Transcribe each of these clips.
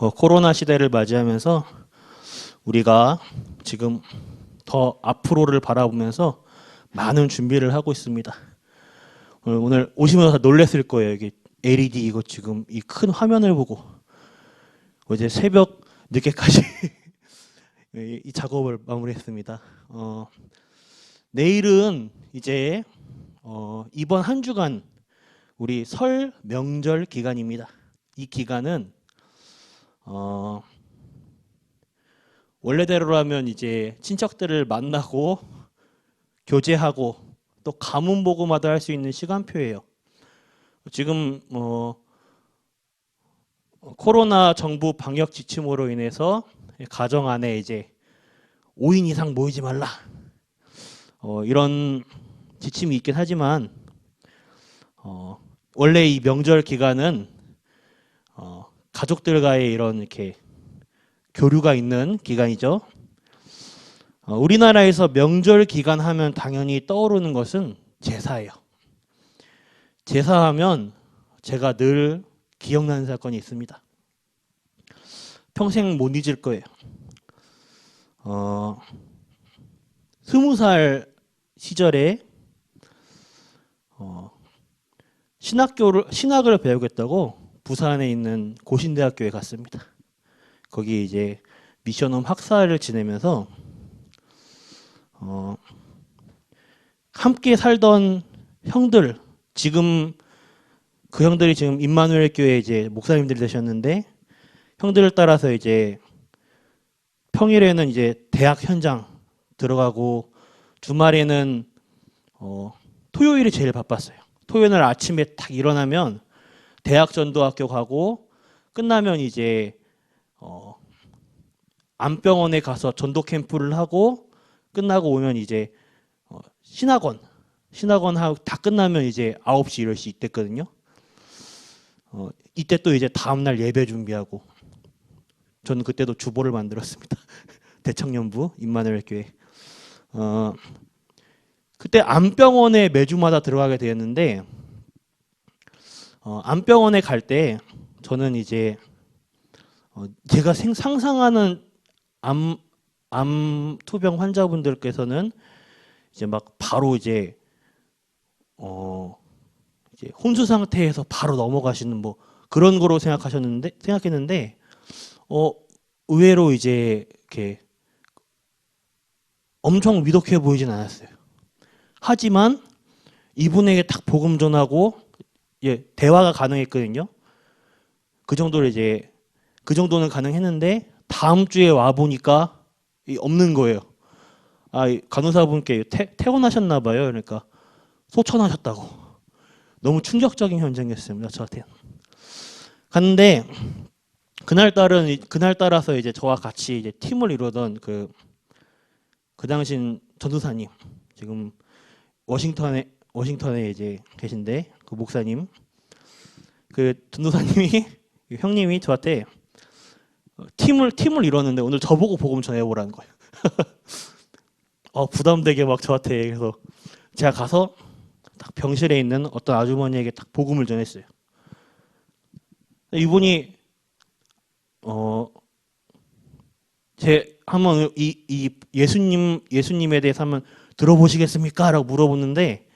어, 코로나 시대를 맞이하면서 우리가 지금 더 앞으로를 바라보면서 많은 준비를 하고 있습니다. 오늘, 오시면서 다 놀랐을 거예요. 이게 LED 이거 지금 이 큰 화면을 보고 어제 새벽 늦게까지 이, 이 작업을 마무리했습니다. 어, 내일은 이제 어, 이번 한 주간 우리 설 명절 기간입니다. 이 기간은 어, 원래대로라면 이제 친척들을 만나고 교제하고 또 가문 보고마다 할 수 있는 시간표예요. 지금 뭐 어, 코로나 정부 방역 지침으로 인해서 가정 안에 이제 5인 이상 모이지 말라. 어, 이런 지침이 있긴 하지만 어, 원래 이 명절 기간은 어, 가족들과의 이런 이렇게 교류가 있는 기간이죠. 어, 우리나라에서 명절 기간 하면 당연히 떠오르는 것은 제사예요. 제사하면 제가 늘 기억나는 사건이 있습니다. 평생 못 잊을 거예요. 어, 스무 살 시절에 어, 신학교를 신학을 배우겠다고 부산에 있는 고신대학교에 갔습니다. 거기 이제 미션홈 학사를 지내면서 어, 함께 살던 형들 지금 그 형들이 지금 임마누엘 교회 이제 목사님들이 되셨는데 형들을 따라서 이제 평일에는 이제 대학 현장 들어가고 주말에는 어, 토요일이 제일 바빴어요. 토요일 날 아침에 딱 일어나면 대학 전도학교 가고 끝나면 이제 어, 안병원에 가서 전도 캠프를 하고 끝나고 오면 이제 어, 신학원 신학원 다 끝나면 이제 9시 10시 이때거든요. 어, 이때 또 이제 다음 날 예배 준비하고 저는 그때도 주보를 만들었습니다. 대청년부 임마누엘 교회. 어, 그때 안병원에 매주마다 들어가게 되었는데 어, 안병원에 갈 때 저는 이제 어, 제가 생, 상상하는 암, 암 투병 환자분들께서는 이제 막 바로 이제 어 이제 혼수 상태에서 바로 넘어가시는 뭐 그런 거로 생각하셨는데 생각했는데 어 의외로 이제 이렇게 엄청 위독해 보이진 않았어요. 하지만 이분에게 딱 복음 전하고 예, 대화가 가능했거든요. 그 정도로 이제 그 정도는 가능했는데 다음 주에 와 보니까 없는 거예요. 아, 이 간호사분께 태, 퇴원하셨나 봐요. 그러니까 소천하셨다고. 너무 충격적인 현장이었습니다. 저한테. 갔는데 그날 따른 그날 따라서 이제 저와 같이 이제 팀을 이루던 그 그 당신 전도사님 지금 워싱턴에 워싱턴에 이제 계신데 그 목사님 그 전도사님이 형님이 저한테 팀을 팀을 이뤘는데 오늘 저보고 복음 전해보라는 거예요. 어 부담되게 막 저한테 그래서 제가 가서 딱 병실에 있는 어떤 아주머니에게 딱 복음을 전했어요. 이분이 어 제 한번 이, 이 예수님 예수님에 대해서 한번 들어보시겠습니까?라고 물어보는데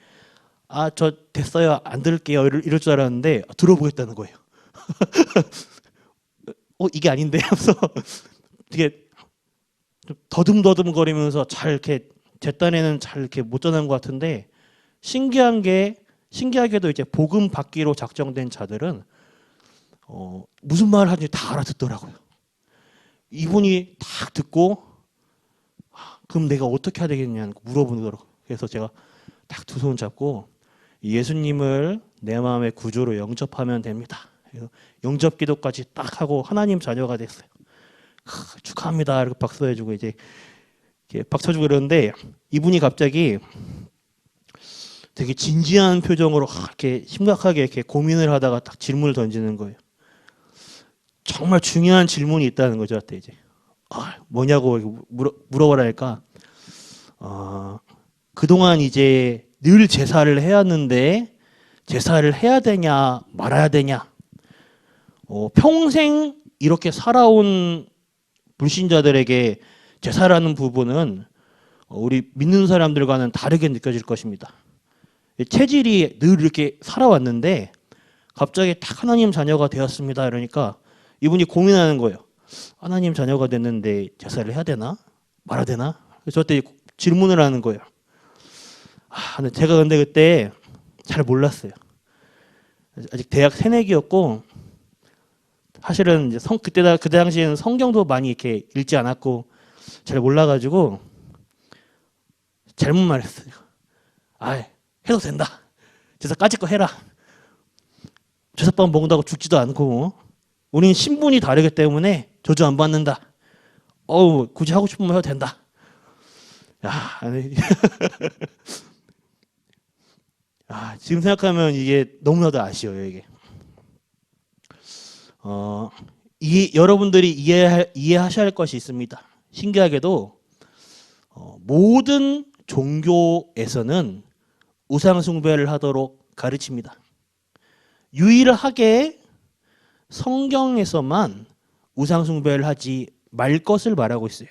아 저 됐어요 안 들을게요 이럴, 이럴 줄 알았는데 들어보겠다는 거예요. 어 이게 아닌데 하면서 되게 좀 더듬더듬 거리면서 잘 이렇게 제 딴에는 잘 이렇게 못 전한 것 같은데 신기한 게 신기하게도 이제 복음 받기로 작정된 자들은 어, 무슨 말을 하는지 다 알아듣더라고요. 이분이 딱 듣고 아, 그럼 내가 어떻게 해야 되겠냐고 물어보더라고요. 그래서 제가 딱 두 손 잡고 예수님을 내 마음의 구조로 영접하면 됩니다. 영접 기도까지 딱 하고 하나님 자녀가 됐어요. 크, 축하합니다. 이렇게 박수해주고 이제 박쳐주고 그러는데 이분이 갑자기 되게 진지한 표정으로 이렇게 심각하게 이렇게 고민을 하다가 딱 질문을 던지는 거예요. 정말 중요한 질문이 있다는 거죠, 저한테 이제. 아, 뭐냐고 물어, 물어보라니까. 어, 그동안 이제 늘 제사를 해왔는데 제사를 해야 되냐 말아야 되냐. 어, 평생 이렇게 살아온 불신자들에게 제사라는 부분은 어, 우리 믿는 사람들과는 다르게 느껴질 것입니다. 체질이 늘 이렇게 살아왔는데 갑자기 딱 하나님 자녀가 되었습니다. 이러니까 이분이 고민하는 거예요. 하나님 자녀가 됐는데 제사를 해야 되나? 말아야 되나? 저때 질문을 하는 거예요. 아, 근데 제가 근데 그때 잘 몰랐어요. 아직 대학 새내기였고 사실은 이제 성 그때 다 그때 당시에는 성경도 많이 이렇게 읽지 않았고 잘 몰라가지고 잘못 말했어요. 아, 해도 된다. 제사 까짓 거 해라. 제사밥 먹는다고 죽지도 않고 우리는 신분이 다르기 때문에 저주 안 받는다. 어우 굳이 하고 싶으면 해도 된다. 야, 아니, 아, 지금 생각하면 이게 너무나도 아쉬워요 이게. 어, 이 여러분들이 이해 이해하셔야 할 것이 있습니다. 신기하게도 어, 모든 종교에서는 우상 숭배를 하도록 가르칩니다. 유일하게 성경에서만 우상 숭배를 하지 말 것을 말하고 있어요.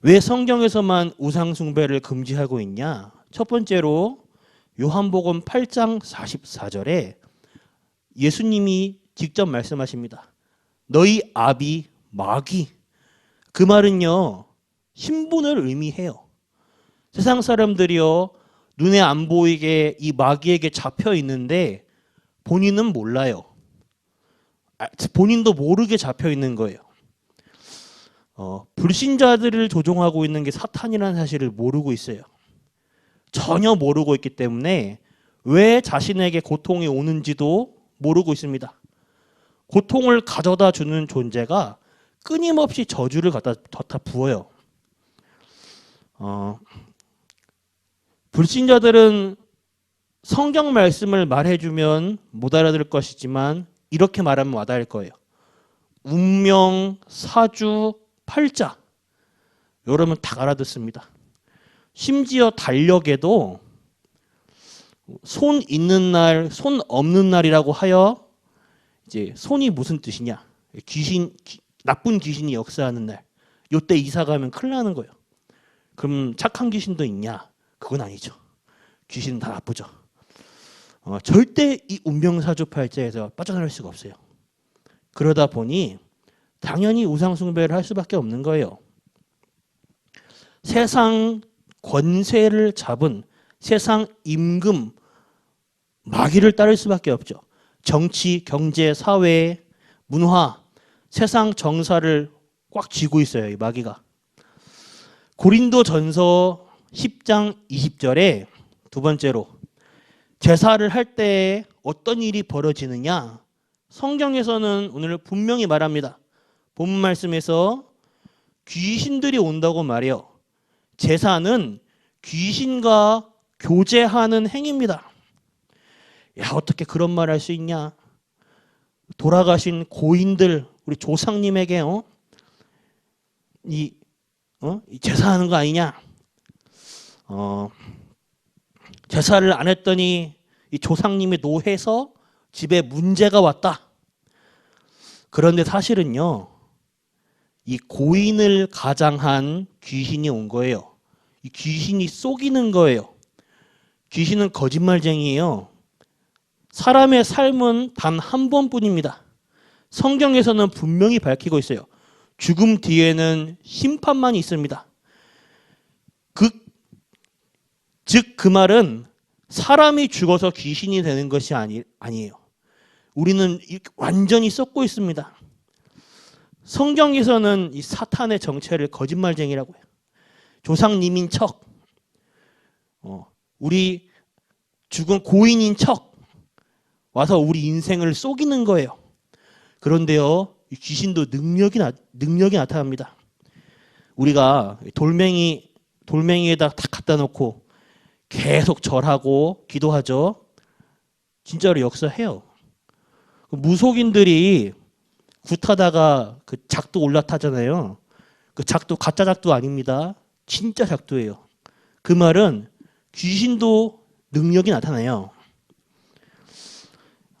왜 성경에서만 우상 숭배를 금지하고 있냐? 첫 번째로 요한복음 8장 44절에 예수님이 직접 말씀하십니다. 너희 아비 마귀 그 말은요 신분을 의미해요. 세상 사람들이요 눈에 안 보이게 이 마귀에게 잡혀 있는데 본인은 몰라요. 아, 본인도 모르게 잡혀 있는 거예요. 어, 불신자들을 조종하고 있는 게 사탄이라는 사실을 모르고 있어요. 전혀 모르고 있기 때문에 왜 자신에게 고통이 오는지도 모르고 있습니다. 고통을 가져다 주는 존재가 끊임없이 저주를 갖다, 갖다 부어요. 어, 불신자들은 성경 말씀을 말해주면 못 알아들 것이지만 이렇게 말하면 와닿을 거예요. 운명, 사주, 팔자. 여러분 다 알아듣습니다. 심지어 달력에도 손 있는 날, 손 없는 날이라고 하여 이제 손이 무슨 뜻이냐? 귀신 기- 나쁜 귀신이 역사하는 날. 요때 이사 가면 큰일 나는 거예요. 그럼 착한 귀신도 있냐? 그건 아니죠. 귀신은 다 나쁘죠. 어, 절대 이 운명사주팔자에서 빠져나올 수가 없어요. 그러다 보니 당연히 우상숭배를 할 수밖에 없는 거예요. 세상 권세를 잡은 세상 임금 마귀를 따를 수밖에 없죠. 정치, 경제, 사회, 문화, 세상 정사를 꽉 쥐고 있어요. 이 마귀가. 고린도 전서 10장 20절에 두 번째로 제사를 할 때 어떤 일이 벌어지느냐? 성경에서는 오늘 분명히 말합니다. 본문 말씀에서 귀신들이 온다고 말해요. 제사는 귀신과 교제하는 행위입니다. 야, 어떻게 그런 말 할 수 있냐? 돌아가신 고인들, 우리 조상님에게, 어? 이, 어? 이 제사하는 거 아니냐? 어, 제사를 안 했더니 이 조상님이 노해서 집에 문제가 왔다. 그런데 사실은요, 이 고인을 가장한 귀신이 온 거예요. 이 귀신이 속이는 거예요. 귀신은 거짓말쟁이에요. 사람의 삶은 단 한 번뿐입니다. 성경에서는 분명히 밝히고 있어요. 죽음 뒤에는 심판만 있습니다. 그, 즉, 그 말은 사람이 죽어서 귀신이 되는 것이 아니, 아니에요. 우리는 완전히 썩고 있습니다. 성경에서는 이 사탄의 정체를 거짓말쟁이라고 해요. 조상님인 척, 어, 우리 죽은 고인인 척 와서 우리 인생을 속이는 거예요. 그런데요, 이 귀신도 능력이 나, 능력이 나타납니다. 우리가 돌멩이 돌멩이에다 다 갖다 놓고 계속 절하고 기도하죠. 진짜로 역사해요. 그 무속인들이 굿하다가 그 작두 올라타잖아요. 그 작두 가짜 작두 아닙니다. 진짜 작두예요. 그 말은 귀신도 능력이 나타나요.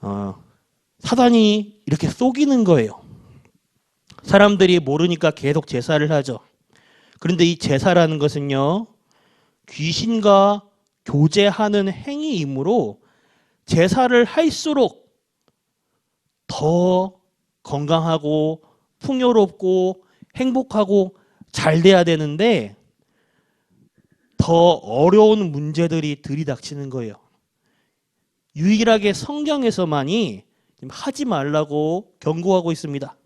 어, 사단이 이렇게 속이는 거예요. 사람들이 모르니까 계속 제사를 하죠. 그런데 이 제사라는 것은요, 귀신과 교제하는 행위이므로 제사를 할수록 더 건강하고 풍요롭고 행복하고 잘 돼야 되는데 더 어려운 문제들이 들이닥치는 거예요. 유일하게 성경에서만이 하지 말라고 경고하고 있습니다.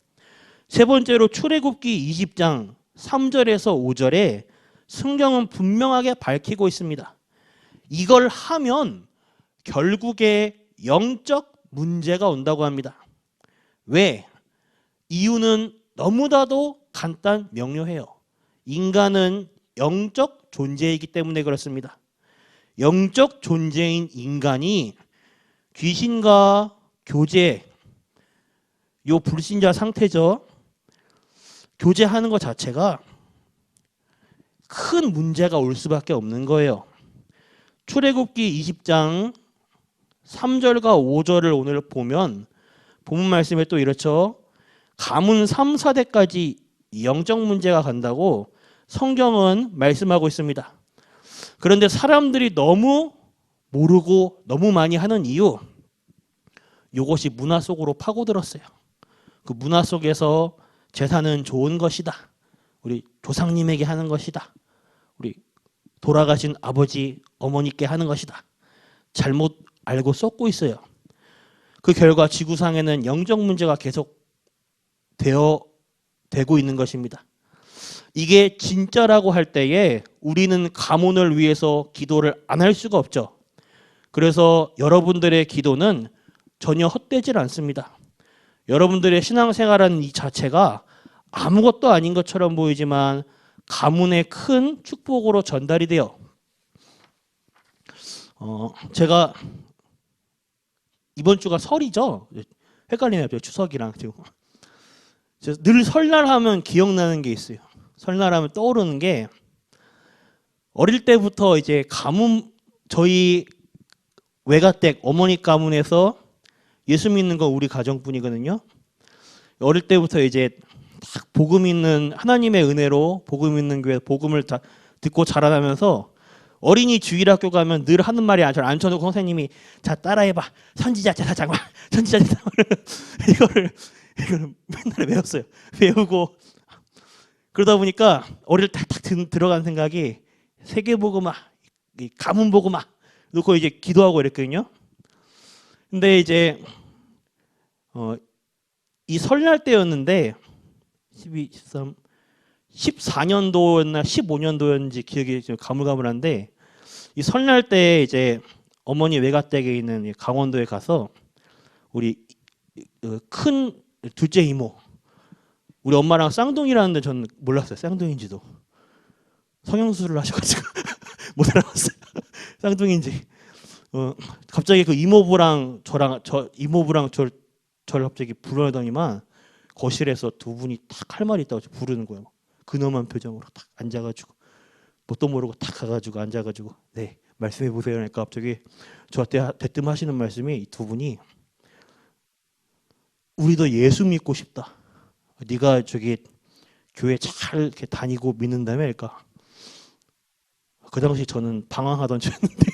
세 번째로 출애굽기 20장 3절에서 5절에 성경은 분명하게 밝히고 있습니다. 이걸 하면 결국에 영적 문제가 온다고 합니다. 왜? 이유는 너무나도 간단 명료해요. 인간은 영적 존재이기 때문에 그렇습니다. 영적 존재인 인간이 귀신과 교제, 요 불신자 상태죠. 교제하는 것 자체가 큰 문제가 올 수밖에 없는 거예요. 출애굽기 20장 3절과 5절을 오늘 보면 본문 말씀에 또 이렇죠. 가문 3, 4대까지 영적 문제가 간다고 성경은 말씀하고 있습니다. 그런데 사람들이 너무 모르고 너무 많이 하는 이유 이것이 문화 속으로 파고들었어요. 그 문화 속에서 제사는 좋은 것이다. 우리 조상님에게 하는 것이다. 우리 돌아가신 아버지 어머니께 하는 것이다. 잘못 알고 쏟고 있어요. 그 결과 지구상에는 영적 문제가 계속 되어 되고 있는 것입니다. 이게 진짜라고 할 때에 우리는 가문을 위해서 기도를 안 할 수가 없죠. 그래서 여러분들의 기도는 전혀 헛되질 않습니다. 여러분들의 신앙생활하는 이 자체가 아무것도 아닌 것처럼 보이지만 가문의 큰 축복으로 전달이 돼요. 어, 제가 이번 주가 설이죠. 헷갈리네요. 추석이랑 지금. 늘 설날 하면 기억나는 게 있어요. 설날 하면 떠오르는 게 어릴 때부터 이제 가문 저희 외가댁 어머니 가문에서 예수 믿는 건 우리 가정뿐이거든요. 어릴 때부터 이제 딱 복음 있는 하나님의 은혜로 복음 있는 교회 복음을 다 듣고 자라나면서 어린이 주일학교 가면 늘 하는 말이 저를 앉혀놓고 선생님이 자 따라해봐 선지자 제사장만 선지자 제사장만 이거를 이거를 맨날 외웠어요. 외우고 그러다 보니까 어릴 때 딱 들어간 생각이 세계복음화, 가문복음화 놓고 이제 기도하고 이랬거든요. 근데 이제 어, 이 설날 때였는데 12, 13, 14년도였나 15년도였는지 기억이 좀 가물가물한데 이 설날 때 이제 어머니 외가댁에 있는 강원도에 가서 우리 어, 큰 둘째 이모 우리 엄마랑 쌍둥이라는데 전 몰랐어요 쌍둥이인지도 성형수술을 하셔가지고 못 알아봤어요 쌍둥이인지 어, 갑자기 그 이모부랑 저랑 저 이모부랑 저 저를 갑자기 불러더니만 거실에서 두 분이 딱 할 말이 있다고 부르는 거예요. 근엄한 표정으로 딱 앉아가지고 뭣도 모르고 딱 가가지고 앉아가지고 네 말씀해 보세요. 그러니까 갑자기 저한테 대뜸 하시는 말씀이 이두 분이 우리도 예수 믿고 싶다. 네가 저기 교회 잘 이렇게 다니고 믿는다며 그러니까 그 당시 저는 방황하던 중이었는데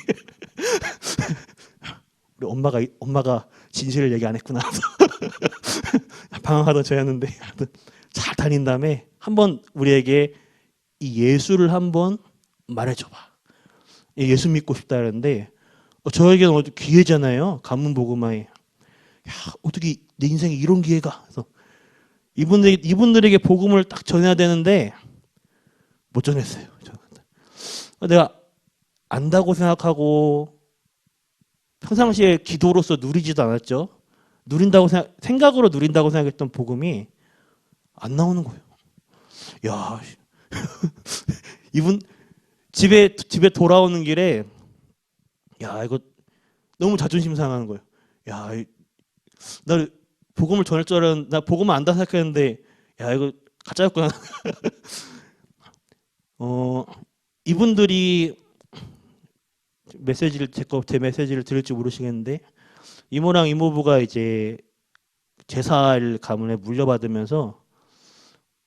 우리 엄마가 엄마가 진실을 얘기 안 했구나. 방황하던 저였는데 잘 다닌 다음에 한번 우리에게 이 예수를 한번 말해줘봐. 예수 믿고 싶다 그러는데 어, 저에게는 기회잖아요. 가문 보고마에. 야 어떻게 내 인생에 이런 기회가? 그래서 이분들 이분들에게 복음을 딱 전해야 되는데 못 전했어요. 내가 안다고 생각하고 평상시에 기도로서 누리지도 않았죠. 누린다고 생각, 생각으로 누린다고 생각했던 복음이 안 나오는 거예요. 야, 이분 집에 집에 돌아오는 길에 야 이거 너무 자존심 상하는 거예요. 야, 나 복음을 전할 줄 알았는데 나 복음 안다 생각했는데 야 이거 가짜였구나. 어 이분들이 메시지를 제거 제 메시지를 들을지 모르시겠는데 이모랑 이모부가 이제 제사를 가문에 물려받으면서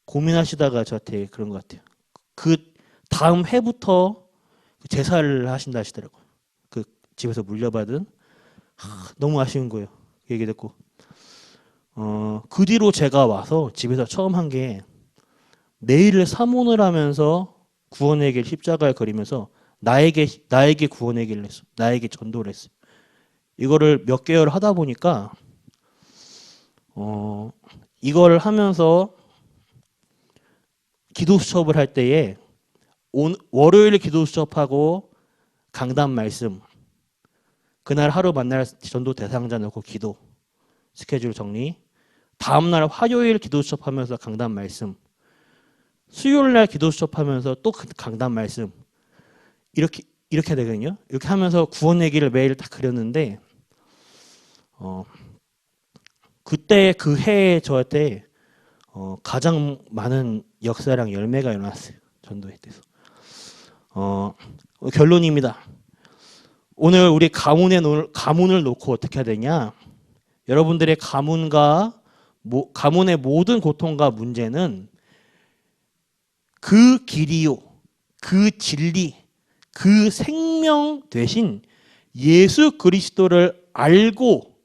고민하시다가 저한테 그런 것 같아요. 그 다음 해부터 제사를 하신다 하시더라고요. 그 집에서 물려받은 하, 너무 아쉬운 거예요. 그 얘기 듣고 어, 그 뒤로 제가 와서 집에서 처음 한 게 내일을 사모를 하면서 구원의 길 십자가에 그리면서 나에게 나에게 구원의 길을 했어. 나에게 전도를 했어. 이거를 몇 개월 하다 보니까 어 이걸 하면서 기도 수첩을 할 때에 온, 월요일 기도 수첩하고 강단 말씀 그날 하루 만날 전도 대상자 넣고 기도 스케줄 정리 다음 날 화요일 기도 수첩하면서 강단 말씀 수요일 날 기도 수첩하면서 또그 강단 말씀 이렇게 이렇게 되거든요. 이렇게 하면서 구원 얘기를 매일 딱 그렸는데 어 그때 그 해에 저한테 어, 가장 많은 역사랑 열매가 일어났어요. 전도회 때서. 어, 결론입니다. 오늘 우리 가문에 놓, 가문을 놓고 어떻게 해야 되냐? 여러분들의 가문과 모, 가문의 모든 고통과 문제는 그 길이요, 그 진리, 그 생명 되신 예수 그리스도를 알고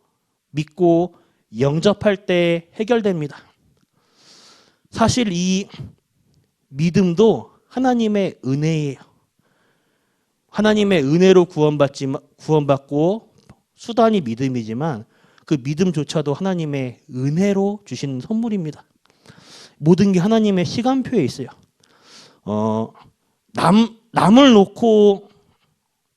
믿고 영접할 때 해결됩니다. 사실 이 믿음도 하나님의 은혜예요. 하나님의 은혜로 구원받지 구원받고 수단이 믿음이지만 그 믿음조차도 하나님의 은혜로 주신 선물입니다. 모든 게 하나님의 시간표에 있어요. 어, 남 남을 놓고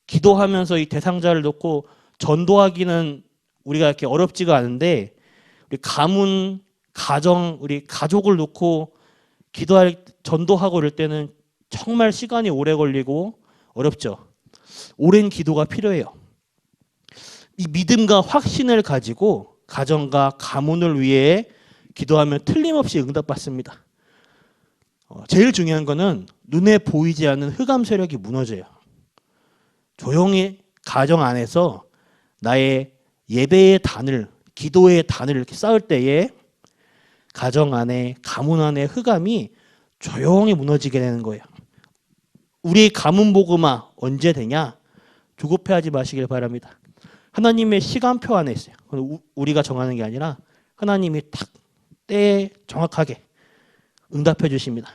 기도하면서 이 대상자를 놓고 전도하기는 우리가 이렇게 어렵지가 않은데 우리 가문 가정 우리 가족을 놓고 기도할 전도하고 이럴 때는 정말 시간이 오래 걸리고 어렵죠. 오랜 기도가 필요해요. 이 믿음과 확신을 가지고 가정과 가문을 위해 기도하면 틀림없이 응답받습니다. 어, 제일 중요한 거는 눈에 보이지 않는 흑암 세력이 무너져요. 조용히 가정 안에서 나의 예배의 단을, 기도의 단을 이렇게 쌓을 때에 가정 안에, 가문 안에 흑암이 조용히 무너지게 되는 거예요. 우리 가문 복음화 언제 되냐? 조급해하지 마시길 바랍니다. 하나님의 시간표 안에 있어요. 우리가 정하는 게 아니라 하나님이 딱 때에 정확하게 응답해 주십니다.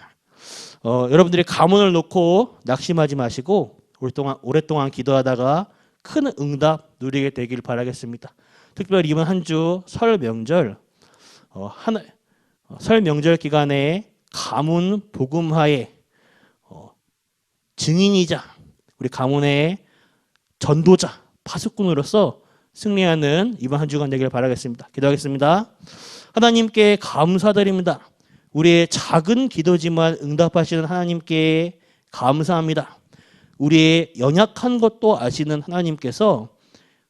어, 여러분들이 가문을 놓고 낙심하지 마시고 오랫동안 오랫동안 기도하다가 큰 응답 누리게 되길 바라겠습니다. 특별히 이번 한 주 설 명절 어, 하나, 어, 설 명절 기간에 가문 복음화의 어, 증인이자 우리 가문의 전도자 파수꾼으로서 승리하는 이번 한 주간 되기를 바라겠습니다. 기도하겠습니다. 하나님께 감사드립니다. 우리의 작은 기도지만 응답하시는 하나님께 감사합니다. 우리의 연약한 것도 아시는 하나님께서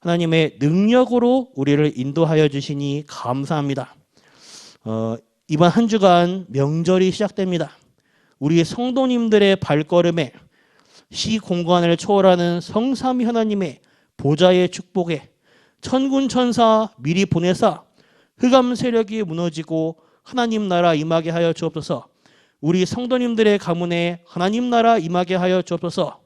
하나님의 능력으로 우리를 인도하여 주시니 감사합니다. 어, 이번 한 주간 명절이 시작됩니다. 우리 성도님들의 발걸음에 시 공간을 초월하는 성삼위 하나님의 보좌의 축복에 천군 천사 미리 보내사 흑암 세력이 무너지고 하나님 나라 임하게 하여 주옵소서. 우리 성도님들의 가문에 하나님 나라 임하게 하여 주옵소서.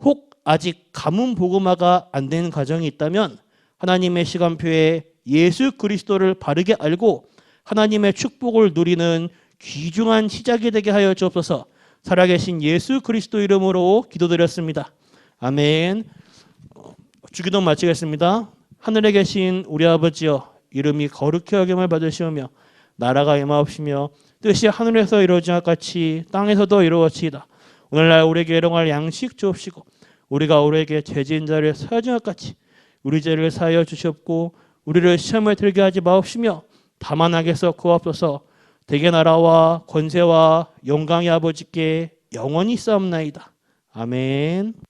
혹 아직 가문 복음화가 안 된 가정이 있다면 하나님의 시간표에 예수 그리스도를 바르게 알고 하나님의 축복을 누리는 귀중한 시작이 되게 하여 주옵소서. 살아계신 예수 그리스도 이름으로 기도드렸습니다. 아멘. 주기도 마치겠습니다. 하늘에 계신 우리 아버지여 이름이 거룩히 여김을 받으시오며 나라가 임하옵시며 뜻이 하늘에서 이루어진 것 같이 땅에서도 이루어지이다. 오늘날 우리에게 일용할 양식 주옵시고 우리가 우리에게 죄진 자를 사여준 것 같이 우리 죄를 사하여 주시옵고 우리를 시험에 들게 하지 마옵시며 다만 하게서 구하옵소서 대개 나라와 권세와 영광의 아버지께 영원히 싸움나이다. 아멘.